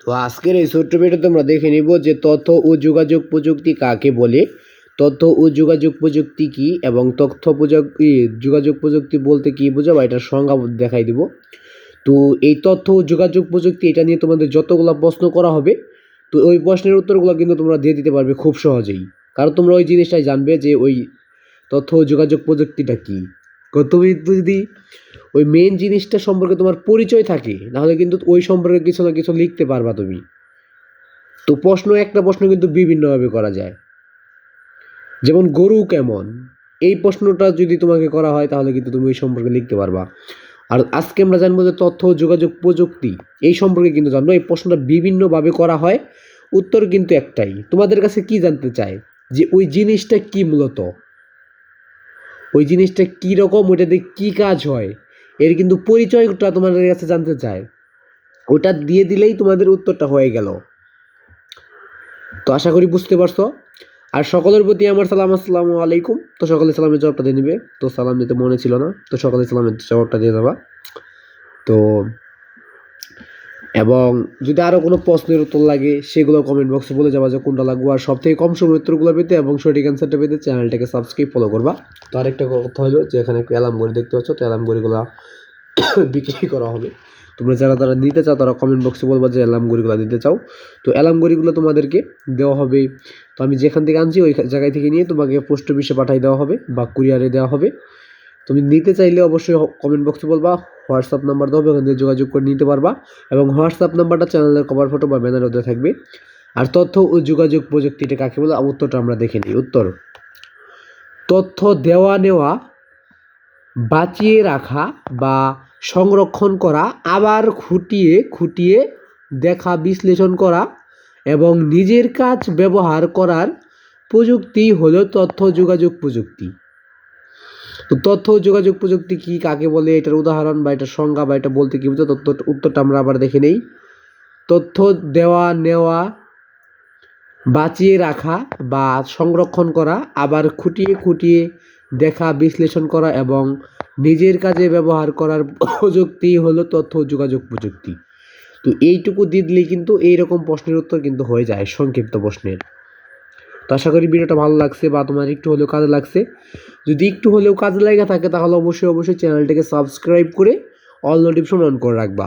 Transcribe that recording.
তো আজকের এই ছোট্ট ভিডিওতে তোমরা দেখে নিব যে তথ্য ও যোগাযোগ প্রযুক্তি কাকে বলে, তথ্য ও যোগাযোগ প্রযুক্তি কি এবং তথ্য প্রযুক্তি যোগাযোগ প্রযুক্তি বলতে কি বোঝাবো এটার সংজ্ঞা দেখাই দিব। তো এই তথ্য ও যোগাযোগ প্রযুক্তি এটা নিয়ে তোমাদের যতগুলো প্রশ্ন করা হবে, তো ওই প্রশ্নের উত্তরগুলো কিন্তু তোমরা দিয়ে দিতে পারবে খুব সহজেই। কারণ তোমরা ওই জিনিসটাই জানবে যে ওই তথ্য ও যোগাযোগ প্রযুক্তিটা কী। তুমি যদি ওই মেন জিনিসটা সম্পর্কে তোমার পরিচয় থাকে, নাহলে কিন্তু ওই সম্পর্কে কিছু না কিছু লিখতে পারবা তুমি। তো প্রশ্ন, একটা প্রশ্ন কিন্তু বিভিন্নভাবে করা যায়। যেমন গরু কেমন? এই প্রশ্নটা যদি তোমাকে করা হয়, তাহলে কিন্তু তুমি ওই সম্পর্কে লিখতে পারবা। আর আজকে আমরা জানব যে তথ্য, যোগাযোগ, প্রযুক্তি, এই সম্পর্কে কিন্তু জানব। এই প্রশ্নটা বিভিন্নভাবে করা হয়, উত্তর কিন্তু একটাই। তোমাদের কাছে কি জানতে চায়? যে ওই জিনিসটা কি মূলত? ওই জিনিসটা কী রকম ওইটাতে কী কাজ হয়? এর কিন্তু পরিচয়টা তোমাদের কাছে জানতে চায় ওটা দিয়ে দিলেই তোমাদের উত্তরটা হয়ে গেল। তো আশা করি বুঝতে পারছ। আর সকলের প্রতি আমার সালাম, আসসালামু আলাইকুম। তো সকলে সালামের জবাবটা দিয়ে নিবে। তো সালাম দিতে মনে ছিল না। তো সকলে সালামের জবাবটা দিয়ে দেবা। তো এবং যদি আরও কোনো প্রশ্নের উত্তর লাগে, সেগুলো কমেন্ট বক্সে বলে যাবা যে কোনটা লাগবে আর সব থেকে কম সময় উত্তরগুলো পেতে এবং সঠিক অ্যান্সারটা পেতে চ্যানেলটাকে সাবস্ক্রাইব ফলো করবা। তো আরেকটা কথা হলো যে এখানে একটা অ্যালার্ম ঘড়ি দেখতে পাচ্ছ, তো অ্যালার্ম ঘড়িগুলো বিক্রি করা হবে। তোমরা যারা তারা নিতে চাও, তারা কমেন্ট বক্সে বলবা যে অ্যালার্ম ঘড়িগুলো নিতে চাও। তো অ্যালার্ম ঘড়িগুলো তোমাদেরকে দেওয়া হবে, তো আমি যেখান থেকে আনছি, ওই জায়গায় থেকে নিয়ে তোমাকে পোস্ট অফিসে পাঠিয়ে দেওয়া হবে বা কুরিয়ারে দেওয়া হবে। তুমি নিতে চাইলে অবশ্যই কমেন্ট বক্সে বলবা হোয়াটসঅ্যাপ নাম্বার দেবো ওখান থেকে যোগাযোগ করে নিতে পারবা এবং হোয়াটসঅ্যাপ নাম্বারটা চ্যানেলের কভার ফটো বা ব্যানার ওদের থাকবে। আর তথ্য ও যোগাযোগ প্রযুক্তিটা কাকে বলে উত্তরটা আমরা দেখে নিই। উত্তর, তথ্য দেওয়া নেওয়া, বাঁচিয়ে রাখা বা সংরক্ষণ করা, আবার খুঁটিয়ে খুঁটিয়ে দেখা, বিশ্লেষণ করা এবং নিজের কাজ ব্যবহার করার প্রযুক্তি হলো তথ্য যোগাযোগ প্রযুক্তি। তো তথ্য ও যোগাযোগ প্রযুক্তি কি, কাকে বলে, এটার উদাহরণ বা এটার সংজ্ঞা বা এটা বলতে কি বুঝো তথ্য উত্তরটা আমরা আবার দেখে নেই। তথ্য দেওয়া, নেওয়া, বাঁচিয়ে রাখা বা সংরক্ষণ করা, আবার খুঁটিয়ে খুঁটিয়ে দেখা, বিশ্লেষণ করা এবং নিজের কাজে ব্যবহার করার প্রযুক্তি হলো তথ্য, যোগাযোগ প্রযুক্তি। তো এইটুকু দিলেই কিন্তু এইরকম প্রশ্নের উত্তর কিন্তু হয়ে যায় সংক্ষিপ্ত প্রশ্নের। তো আশা করি ভিডিওটা ভালো লাগছে বা তোমার একটু হলেও কাজে লাগছে। যদি একটু হলেও কাজে লাগে থাকে তাহলে অবশ্যই অবশ্যই চ্যানেলটাকে সাবস্ক্রাইব করে অল নোটিফিকেশন অন করে রাখবা।